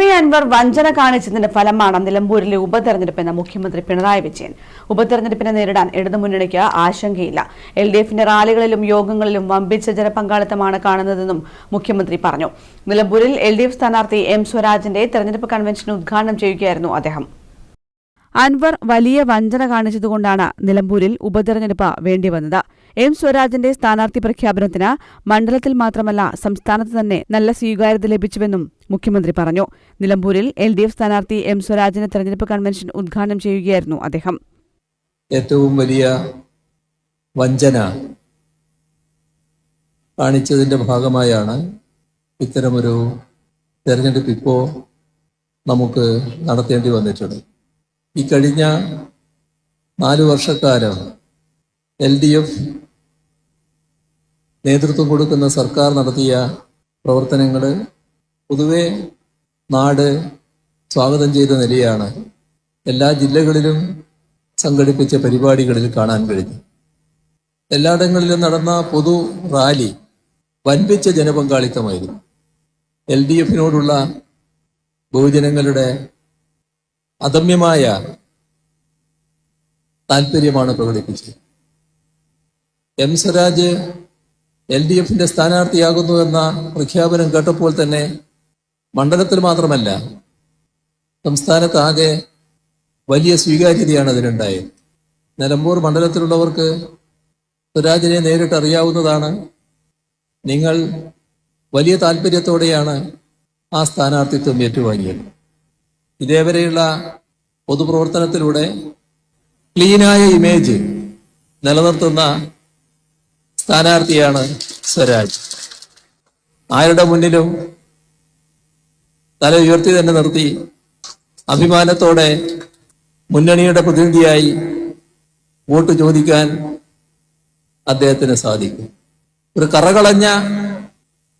V Anwar വഞ്ചന കാണിച്ചതിന്റെ ഫലമാണ് നിലമ്പൂരിലെ ഉപതെരഞ്ഞെടുപ്പെന്ന് മുഖ്യമന്ത്രി പിണറായി വിജയൻ. ഉപതെരഞ്ഞെടുപ്പിനെ നേരിടാൻ ഇടതുമുന്നണിക്ക് ആശങ്കയില്ല. എൽ ഡി എഫിന്റെ റാലികളിലും യോഗങ്ങളിലും വമ്പിച്ച ജനപങ്കാളിത്തമാണ് കാണുന്നതെന്നും മുഖ്യമന്ത്രി പറഞ്ഞു. നിലമ്പൂരിൽ എൽ ഡി എഫ് സ്ഥാനാർത്ഥി എം സ്വരാജിന്റെ തെരഞ്ഞെടുപ്പ് കൺവെൻഷൻ ഉദ്ഘാടനം ചെയ്യുകയായിരുന്നു അദ്ദേഹം. അൻവർ വലിയ വഞ്ചന കാണിച്ചതുകൊണ്ടാണ് നിലമ്പൂരിൽ ഉപതെരഞ്ഞെടുപ്പ് വേണ്ടിവന്നത്. എം സ്വരാജിന്റെ സ്ഥാനാർത്ഥി പ്രഖ്യാപനത്തിന് മണ്ഡലത്തിൽ മാത്രമല്ല സംസ്ഥാനത്ത് തന്നെ നല്ല സ്വീകാര്യത ലഭിച്ചുവെന്നും മുഖ്യമന്ത്രി പറഞ്ഞു. നിലമ്പൂരിൽ എൽ ഡി എഫ് സ്ഥാനാർത്ഥി എം സ്വരാജിന്റെ തെരഞ്ഞെടുപ്പ് കൺവെൻഷൻ ഉദ്ഘാടനം ചെയ്യുകയായിരുന്നു അദ്ദേഹം. ഏറ്റവും വലിയ വഞ്ചന കാണിച്ചതിന്റെ ഭാഗമായാണ് ഇത്തരമൊരു തെരഞ്ഞെടുപ്പ് ഇപ്പോൾ നമുക്ക് നടത്തേണ്ടി വന്നിട്ടുണ്ട് ഈ കഴിഞ്ഞ നാല് വർഷക്കാലം എൽ ഡി എഫ് നേതൃത്വം കൊടുക്കുന്ന സർക്കാർ നടത്തിയ പ്രവർത്തനങ്ങൾ പൊതുവെ നാട് സ്വാഗതം ചെയ്ത നിലയാണ്. എല്ലാ ജില്ലകളിലും സംഘടിപ്പിച്ച പരിപാടികളിൽ കാണാൻ കഴിഞ്ഞു. എല്ലായിടങ്ങളിലും നടന്ന പൊതു റാലി വൻപിച്ച ജനപങ്കാളിത്തമായിരുന്നു. എൽ ഡി എഫിനോടുള്ള ബഹുജനങ്ങളുടെ അദമ്യമായ താല്പര്യമാണ് പ്രകടിപ്പിച്ചത്. എം സ്വരാജ് എൽ ഡി എഫിന്റെ സ്ഥാനാർത്ഥിയാകുന്നു എന്ന പ്രഖ്യാപനം കേട്ടപ്പോൾ തന്നെ മണ്ഡലത്തിൽ മാത്രമല്ല സംസ്ഥാനത്താകെ വലിയ സ്വീകാര്യതയാണ് അതിനുണ്ടായത്. നിലമ്പൂർ മണ്ഡലത്തിലുള്ളവർക്ക് സ്വരാജിനെ നേരിട്ട് അറിയാവുന്നതാണ്. നിങ്ങൾ വലിയ താല്പര്യത്തോടെയാണ് ആ സ്ഥാനാർത്ഥിത്വം ഏറ്റുവാങ്ങിയത്. ഇതേവരെയുള്ള പൊതുപ്രവർത്തനത്തിലൂടെ ക്ലീനായ ഇമേജ് നിലനിർത്തുന്ന സ്ഥാനാർത്ഥിയാണ് സ്വരാജ്. ആരുടെ മുന്നിലും തല ഉയർത്തി തന്നെ നിർത്തി അഭിമാനത്തോടെ മുന്നണിയുടെ പ്രതിനിധിയായി വോട്ട് ചോദിക്കാൻ അദ്ദേഹത്തിന് സാധിക്കും. ഒരു കറകളഞ്ഞ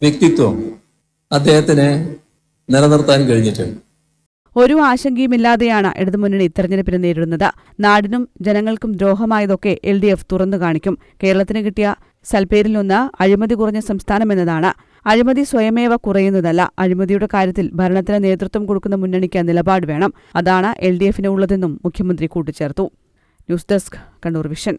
വ്യക്തിത്വം അദ്ദേഹത്തിന് നിലനിർത്താൻ കഴിഞ്ഞിട്ടുണ്ട്. ഒരു ആശങ്കയുമില്ലാതെയാണ് ഇടതുമുന്നണി തെരഞ്ഞെടുപ്പിനെ നേരിടുന്നത്. നാടിനും ജനങ്ങൾക്കും ദ്രോഹമായതൊക്കെ എൽ ഡി എഫ് തുറന്നു കാണിക്കും. കേരളത്തിന് കിട്ടിയ സൽപ്പേരിലൊന്ന് അഴിമതി കുറഞ്ഞ സംസ്ഥാനമെന്നതാണ് അഴിമതി സ്വയമേവ കുറയുന്നതല്ല. അഴിമതിയുടെ കാര്യത്തിൽ ഭരണത്തിന് നേതൃത്വം കൊടുക്കുന്ന മുന്നണിക്ക് നിലപാട് വേണം. അതാണ് എൽ ഡി എഫിന് ഉള്ളതെന്നും മുഖ്യമന്ത്രി കൂട്ടിച്ചേർത്തു. News desk Kannur vision.